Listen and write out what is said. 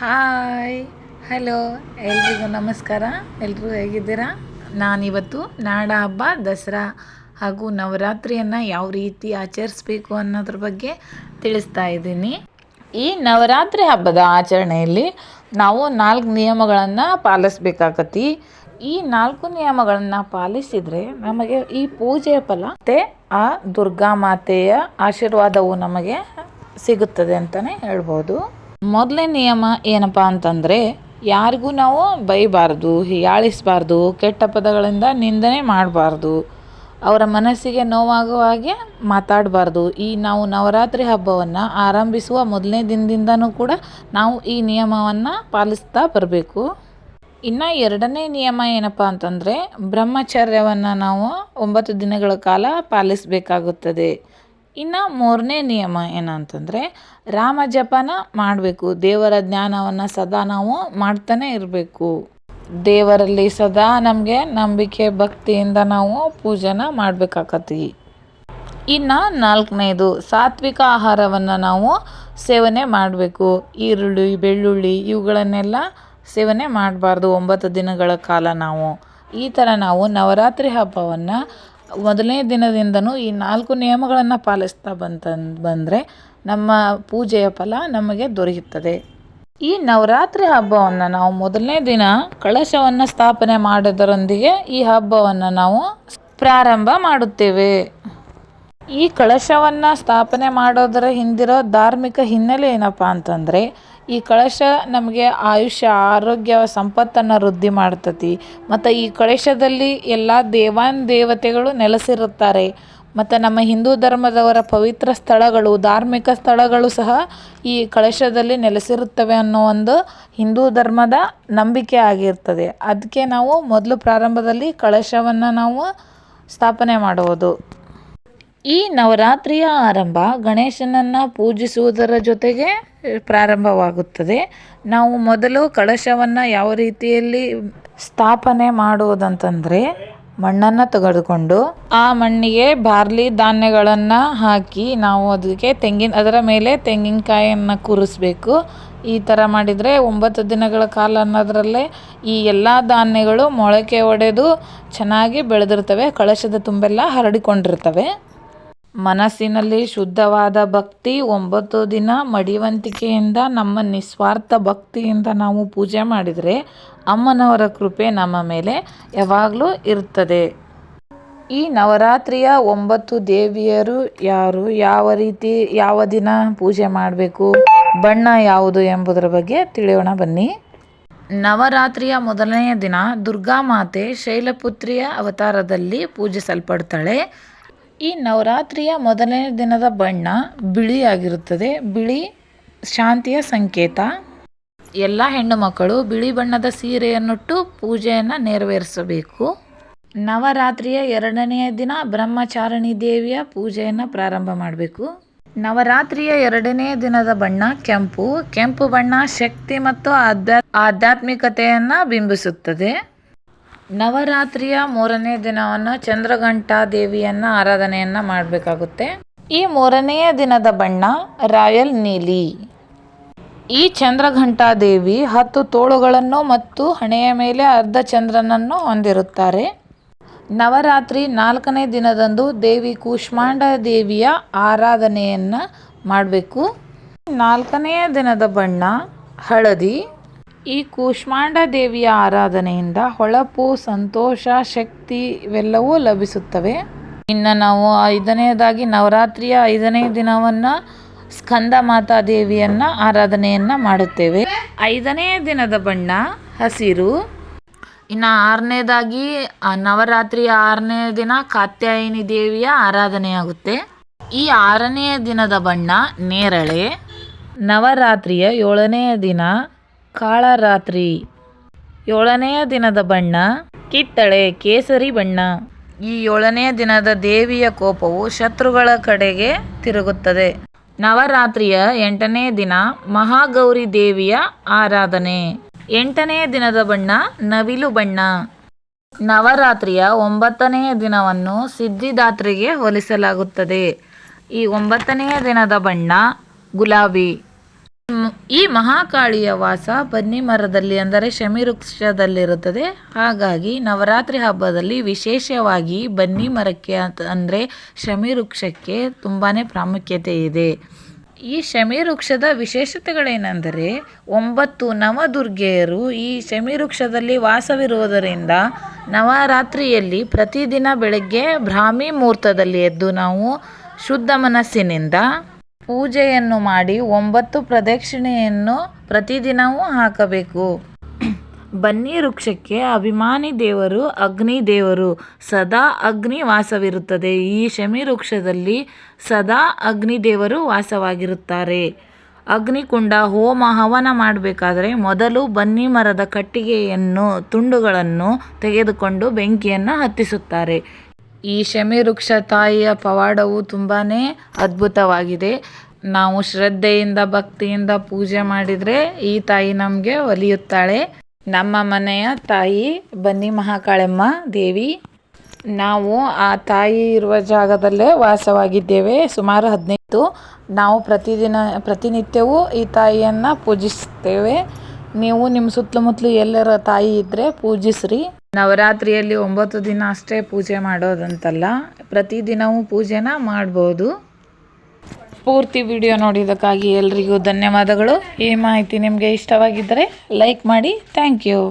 Hi. Hello ಎಲ್ರಿಗೂ ನಮಸ್ಕಾರ. ಎಲ್ಲರೂ ಹೇಗಿದ್ದೀರಾ? ನಾನಿವತ್ತು ನಾಡ ಹಬ್ಬ, ದಸರಾ ಹಾಗೂ ನವರಾತ್ರಿಯನ್ನು ಯಾವ ರೀತಿ ಆಚರಿಸ್ಬೇಕು ಅನ್ನೋದ್ರ ಬಗ್ಗೆ ತಿಳಿಸ್ತಾ ಇದ್ದೀನಿ. ಈ ನವರಾತ್ರಿ ಹಬ್ಬದ ಆಚರಣೆಯಲ್ಲಿ ನಾವು ನಾಲ್ಕು ನಿಯಮಗಳನ್ನು ಪಾಲಿಸ್ಬೇಕಾಗತ್ತಿ. ಈ ನಾಲ್ಕು ನಿಯಮಗಳನ್ನು ಪಾಲಿಸಿದರೆ ನಮಗೆ ಈ ಪೂಜೆಯ ಫಲ ಮತ್ತು ಆ ದುರ್ಗಾ ಮಾತೆಯ ಆಶೀರ್ವಾದವು ನಮಗೆ ಸಿಗುತ್ತದೆ ಅಂತಲೇ ಹೇಳ್ಬೋದು. ಮೊದಲನೇ ನಿಯಮ ಏನಪ್ಪ ಅಂತಂದರೆ, ಯಾರಿಗೂ ನಾವು ಬೈಬಾರ್ದು, ಹೀಯಾಳಿಸಬಾರ್ದು, ಕೆಟ್ಟ ಪದಗಳಿಂದ ನಿಂದನೆ ಮಾಡಬಾರ್ದು. ಅವರ ಮನಸ್ಸಿಗೆ ನೋವಾಗುವ ಹಾಗೆ ಮಾತಾಡಬಾರ್ದು. ಈ ನಾವು ನವರಾತ್ರಿ ಹಬ್ಬವನ್ನು ಆರಂಭಿಸುವ ಮೊದಲನೇ ದಿನದಿಂದನೂ ಕೂಡ ನಾವು ಈ ನಿಯಮವನ್ನು ಪಾಲಿಸ್ತಾ ಬರಬೇಕು. ಇನ್ನು ಎರಡನೇ ನಿಯಮ ಏನಪ್ಪ ಅಂತಂದರೆ, ಬ್ರಹ್ಮಚರ್ಯವನ್ನು ನಾವು ಒಂಬತ್ತು ದಿನಗಳ ಕಾಲ ಪಾಲಿಸಬೇಕಾಗುತ್ತದೆ. ಇನ್ನು ಮೂರನೇ ನಿಯಮ ಏನಂತಂದರೆ, ರಾಮ ಜಪನ ಮಾಡಬೇಕು. ದೇವರ ಜ್ಞಾನವನ್ನು ಸದಾ ನಾವು ಮಾಡ್ತಾನೆ ಇರಬೇಕು. ದೇವರಲ್ಲಿ ಸದಾ ನಮಗೆ ನಂಬಿಕೆ, ಭಕ್ತಿಯಿಂದ ನಾವು ಪೂಜೆನ ಮಾಡಬೇಕಾಗತ್ತಿ ಇನ್ನು ನಾಲ್ಕನೇದು, ಸಾತ್ವಿಕ ಆಹಾರವನ್ನು ನಾವು ಸೇವನೆ ಮಾಡಬೇಕು. ಈರುಳ್ಳಿ, ಬೆಳ್ಳುಳ್ಳಿ ಇವುಗಳನ್ನೆಲ್ಲ ಸೇವನೆ ಮಾಡಬಾರ್ದು. ಒಂಬತ್ತು ದಿನಗಳ ಕಾಲ ನಾವು. ಈ ಥರ ನಾವು ನವರಾತ್ರಿ ಹಬ್ಬವನ್ನು ಮೊದಲನೇ ದಿನದಿಂದನೂ ಈ ನಾಲ್ಕು ನಿಯಮಗಳನ್ನು ಪಾಲಿಸ್ತಾ ಬಂತಂದು ಬಂದರೆ ನಮ್ಮ ಪೂಜೆಯ ಫಲ ನಮಗೆ ದೊರೆಯುತ್ತದೆ. ಈ ನವರಾತ್ರಿ ಹಬ್ಬವನ್ನು ನಾವು ಮೊದಲನೇ ದಿನ ಕಳಶವನ್ನು ಸ್ಥಾಪನೆ ಮಾಡೋದರೊಂದಿಗೆ ಈ ಹಬ್ಬವನ್ನು ನಾವು ಪ್ರಾರಂಭ ಮಾಡುತ್ತೇವೆ. ಈ ಕಳಶವನ್ನು ಸ್ಥಾಪನೆ ಮಾಡೋದರ ಹಿಂದಿರೋ ಧಾರ್ಮಿಕ ಹಿನ್ನೆಲೆ ಏನಪ್ಪ ಅಂತಂದರೆ ಈ ಕಳಶ ನಮಗೆ ಆಯುಷ್ಯ, ಆರೋಗ್ಯ, ಸಂಪತ್ತನ್ನು ವೃದ್ಧಿ ಮಾಡ್ತತಿ. ಮತ್ತು ಈ ಕಳಶದಲ್ಲಿ ಎಲ್ಲ ದೇವಾನ್ ದೇವತೆಗಳು ನೆಲೆಸಿರುತ್ತಾರೆ. ಮತ್ತು ನಮ್ಮ ಹಿಂದೂ ಧರ್ಮದವರ ಪವಿತ್ರ ಸ್ಥಳಗಳು, ಧಾರ್ಮಿಕ ಸ್ಥಳಗಳು ಸಹ ಈ ಕಳಶದಲ್ಲಿ ನೆಲೆಸಿರುತ್ತವೆ ಅನ್ನೋ ಒಂದು ಹಿಂದೂ ಧರ್ಮದ ನಂಬಿಕೆ ಆಗಿರ್ತದೆ. ಅದಕ್ಕೆ ನಾವು ಮೊದಲು ಪ್ರಾರಂಭದಲ್ಲಿ ಕಳಶವನ್ನು ನಾವು ಸ್ಥಾಪನೆ ಮಾಡುವುದು. ಈ ನವರಾತ್ರಿಯ ಆರಂಭ ಗಣೇಶನನ್ನು ಪೂಜಿಸುವುದರ ಜೊತೆಗೆ ಪ್ರಾರಂಭವಾಗುತ್ತದೆ. ನಾವು ಮೊದಲು ಕಳಶವನ್ನು ಯಾವ ರೀತಿಯಲ್ಲಿ ಸ್ಥಾಪನೆ ಮಾಡುವುದಂತಂದರೆ ಮಣ್ಣನ್ನು ತೆಗೆದುಕೊಂಡು ಆ ಮಣ್ಣಿಗೆ ಬಾರ್ಲಿ ಧಾನ್ಯಗಳನ್ನು ಹಾಕಿ ನಾವು ಅದಕ್ಕೆ ತೆಂಗಿನ, ಅದರ ಮೇಲೆ ತೆಂಗಿನಕಾಯಿಯನ್ನು ಕೂರಿಸ್ಬೇಕು. ಈ ಥರ ಮಾಡಿದರೆ ಒಂಬತ್ತು ದಿನಗಳ ಕಾಲ ಅನ್ನೋದರಲ್ಲೇ ಈ ಎಲ್ಲ ಧಾನ್ಯಗಳು ಮೊಳಕೆ ಒಡೆದು ಚೆನ್ನಾಗಿ ಬೆಳೆದಿರ್ತವೆ, ಕಳಶದ ತುಂಬೆಲ್ಲ ಹರಡಿಕೊಂಡಿರ್ತವೆ. ಮನಸ್ಸಿನಲ್ಲಿ ಶುದ್ಧವಾದ ಭಕ್ತಿ, ಒಂಬತ್ತು ದಿನ ಮಡಿವಂತಿಕೆಯಿಂದ ನಮ್ಮ ನಿಸ್ವಾರ್ಥ ಭಕ್ತಿಯಿಂದ ನಾವು ಪೂಜೆ ಮಾಡಿದರೆ ಅಮ್ಮನವರ ಕೃಪೆ ನಮ್ಮ ಮೇಲೆ ಯಾವಾಗಲೂ ಇರ್ತದೆ ಈ ನವರಾತ್ರಿಯ ಒಂಬತ್ತು ದೇವಿಯರು ಯಾರು, ಯಾವ ರೀತಿ, ಯಾವ ದಿನ ಪೂಜೆ ಮಾಡಬೇಕು, ಬಣ್ಣ ಯಾವುದು ಎಂಬುದರ ಬಗ್ಗೆ ತಿಳಿಯೋಣ ಬನ್ನಿ. ನವರಾತ್ರಿಯ ಮೊದಲನೆಯ ದಿನ ದುರ್ಗಾಮಾತೆ ಶೈಲಪುತ್ರಿಯ ಅವತಾರದಲ್ಲಿ ಪೂಜಿಸಲ್ಪಡ್ತಾಳೆ. ಈ ನವರಾತ್ರಿಯ ಮೊದಲನೇ ದಿನದ ಬಣ್ಣ ಬಿಳಿಯಾಗಿರುತ್ತದೆ. ಬಿಳಿ ಶಾಂತಿಯ ಸಂಕೇತ. ಎಲ್ಲ ಹೆಣ್ಣು ಮಕ್ಕಳು ಬಿಳಿ ಬಣ್ಣದ ಸೀರೆಯನ್ನುಟ್ಟು ಪೂಜೆಯನ್ನು ನೆರವೇರಿಸಬೇಕು. ನವರಾತ್ರಿಯ ಎರಡನೆಯ ದಿನ ಬ್ರಹ್ಮಚಾರಿಣಿ ದೇವಿಯ ಪೂಜೆಯನ್ನು ಪ್ರಾರಂಭ ಮಾಡಬೇಕು. ನವರಾತ್ರಿಯ ಎರಡನೇ ದಿನದ ಬಣ್ಣ ಕೆಂಪು. ಕೆಂಪು ಬಣ್ಣ ಶಕ್ತಿ ಮತ್ತು ಆಧ್ಯಾತ್ಮ ಆಧ್ಯಾತ್ಮಿಕತೆಯನ್ನು ಬಿಂಬಿಸುತ್ತದೆ. ನವರಾತ್ರಿಯ ಮೂರನೇ ದಿನವನ್ನು ಚಂದ್ರಘಂಟಾ ದೇವಿಯನ್ನು ಆರಾಧನೆಯನ್ನು ಮಾಡಬೇಕಾಗುತ್ತೆ. ಈ ಮೂರನೆಯ ದಿನದ ಬಣ್ಣ ರಾಯಲ್ ನೀಲಿ. ಈ ಚಂದ್ರಘಂಟಾ ದೇವಿ ಹತ್ತು ತೋಳುಗಳನ್ನು ಮತ್ತು ಹಣೆಯ ಮೇಲೆ ಅರ್ಧ ಚಂದ್ರನನ್ನು ಹೊಂದಿರುತ್ತಾರೆ. ನವರಾತ್ರಿ ನಾಲ್ಕನೇ ದಿನದಂದು ದೇವಿ ಕೂಷ್ಮಾಂಡ ದೇವಿಯ ಆರಾಧನೆಯನ್ನು ಮಾಡಬೇಕು. ನಾಲ್ಕನೆಯ ದಿನದ ಬಣ್ಣ ಹಳದಿ. ಈ ಕೂಷ್ಮಾಂಡ ದೇವಿಯ ಆರಾಧನೆಯಿಂದ ಹೊಳಪು, ಸಂತೋಷ, ಶಕ್ತಿ ಇವೆಲ್ಲವೂ ಲಭಿಸುತ್ತವೆ. ಇನ್ನು ನಾವು ಐದನೆಯದಾಗಿ ನವರಾತ್ರಿಯ ಐದನೇ ದಿನವನ್ನು ಸ್ಕಂದ ಮಾತಾ ದೇವಿಯನ್ನು ಆರಾಧನೆಯನ್ನು ಮಾಡುತ್ತೇವೆ. ಐದನೇ ದಿನದ ಬಣ್ಣ ಹಸಿರು. ಇನ್ನು ಆರನೇದಾಗಿ ನವರಾತ್ರಿಯ ಆರನೇ ದಿನ ಕಾತ್ಯಾಯಿನಿ ದೇವಿಯ ಆರಾಧನೆಯಾಗುತ್ತೆ. ಈ ಆರನೆಯ ದಿನದ ಬಣ್ಣ ನೇರಳೆ. ನವರಾತ್ರಿಯ ಏಳನೆಯ ದಿನ ಕಾಳರಾತ್ರಿ. ಏಳನೆಯ ದಿನದ ಬಣ್ಣ, ಕಿತ್ತಳೆ ಕೇಸರಿ ಬಣ್ಣ. ಈ ಏಳನೆಯ ದಿನದ ದೇವಿಯ ಕೋಪವು ಶತ್ರುಗಳ ಕಡೆಗೆ ತಿರುಗುತ್ತದೆ. ನವರಾತ್ರಿಯ ಎಂಟನೇ ದಿನ, ಮಹಾಗೌರಿ ದೇವಿಯ ಆರಾಧನೆ. ಎಂಟನೆಯ ದಿನದ ಬಣ್ಣ, ನವಿಲು ಬಣ್ಣ. ನವರಾತ್ರಿಯ ಒಂಬತ್ತನೆಯ ದಿನವನ್ನು ಸಿದ್ಧಿದಾತ್ರಿಗೆ ಹೋಲಿಸಲಾಗುತ್ತದೆ. ಈ ಒಂಬತ್ತನೆಯ ದಿನದ ಬಣ್ಣ, ಗುಲಾಬಿ. ಈ ಮಹಾಕಾಳಿಯ ವಾಸ ಬನ್ನಿ ಮರದಲ್ಲಿ ಅಂದರೆ ಶಮಿವೃಕ್ಷದಲ್ಲಿರುತ್ತದೆ ಹಾಗಾಗಿ ನವರಾತ್ರಿ ಹಬ್ಬದಲ್ಲಿ ವಿಶೇಷವಾಗಿ ಬನ್ನಿ ಮರಕ್ಕೆ ಅಂದರೆ ಶಮಿವೃಕ್ಷಕ್ಕೆ ತುಂಬಾ ಪ್ರಾಮುಖ್ಯತೆ ಇದೆ. ಈ ಶಮಿವೃಕ್ಷದ ವಿಶೇಷತೆಗಳೇನೆಂದರೆ ಒಂಬತ್ತು ನವದುರ್ಗೆಯರು ಈ ಶಮಿವೃಕ್ಷದಲ್ಲಿ ವಾಸವಿರುವುದರಿಂದ ನವರಾತ್ರಿಯಲ್ಲಿ ಪ್ರತಿದಿನ ಬೆಳಗ್ಗೆ ಬ್ರಾಹ್ಮಿ ಮುಹೂರ್ತದಲ್ಲಿ ಎದ್ದು ನಾವು ಶುದ್ಧ ಮನಸ್ಸಿನಿಂದ ಪೂಜೆಯನ್ನು ಮಾಡಿ ಒಂಬತ್ತು ಪ್ರದಕ್ಷಿಣೆಯನ್ನು ಪ್ರತಿದಿನವೂ ಹಾಕಬೇಕು. ಬನ್ನಿ ವೃಕ್ಷಕ್ಕೆ ಅಭಿಮಾನಿ ದೇವರು, ಅಗ್ನಿ ದೇವರು. ಸದಾ ಅಗ್ನಿ ವಾಸವಿರುತ್ತದೆ. ಈ ಶಮಿ ವೃಕ್ಷದಲ್ಲಿ ಸದಾ ಅಗ್ನಿ ದೇವರು ವಾಸವಾಗಿರುತ್ತಾರೆ. ಅಗ್ನಿಕುಂಡ ಹೋಮ ಹವನ ಮಾಡಬೇಕಾದರೆ ಮೊದಲು ಬನ್ನಿ ಮರದ ಕಟ್ಟಿಗೆಯನ್ನು, ತುಂಡುಗಳನ್ನು ತೆಗೆದುಕೊಂಡು ಬೆಂಕಿಯನ್ನು ಹತ್ತಿಸುತ್ತಾರೆ. ಈ ಶಮಿ ವೃಕ್ಷ ತಾಯಿಯ ಪವಾಡವು ತುಂಬಾ ಅದ್ಭುತವಾಗಿದೆ. ನಾವು ಶ್ರದ್ಧೆಯಿಂದ, ಭಕ್ತಿಯಿಂದ ಪೂಜೆ ಮಾಡಿದರೆ ಈ ತಾಯಿ ನಮಗೆ ಒಲಿಯುತ್ತಾಳೆ. ನಮ್ಮ ಮನೆಯ ತಾಯಿ ಬನ್ನಿ ಮಹಾಕಾಳಮ್ಮ ದೇವಿ. ನಾವು ಆ ತಾಯಿ ಇರುವ ಜಾಗದಲ್ಲೇ ವಾಸವಾಗಿದ್ದೇವೆ. ಸುಮಾರು ಹದಿನೈದು. ನಾವು ಪ್ರತಿದಿನ, ಪ್ರತಿನಿತ್ಯವೂ ಈ ತಾಯಿಯನ್ನು ಪೂಜಿಸ್ತೇವೆ. ನೀವು ನಿಮ್ಮ ಸುತ್ತಮುತ್ತಲು ಎಲ್ಲರ ತಾಯಿ ಇದ್ದರೆ ಪೂಜಿಸ್ರಿ. ನವರಾತ್ರಿಯಲ್ಲಿ ಒಂಬತ್ತು ದಿನ ಅಷ್ಟೇ ಪೂಜೆ ಮಾಡೋದಂತಲ್ಲ ಪ್ರತಿದಿನವೂ ಪೂಜೆನ ಮಾಡ್ಬೋದು. ಪೂರ್ತಿ ವಿಡಿಯೋ ನೋಡಿದ್ದಕ್ಕಾಗಿ ಎಲ್ರಿಗೂ ಧನ್ಯವಾದಗಳು. ಈ ಮಾಹಿತಿ ನಿಮಗೆ ಇಷ್ಟವಾಗಿದ್ದರೆ ಲೈಕ್ ಮಾಡಿ, ಥ್ಯಾಂಕ್ ಯು.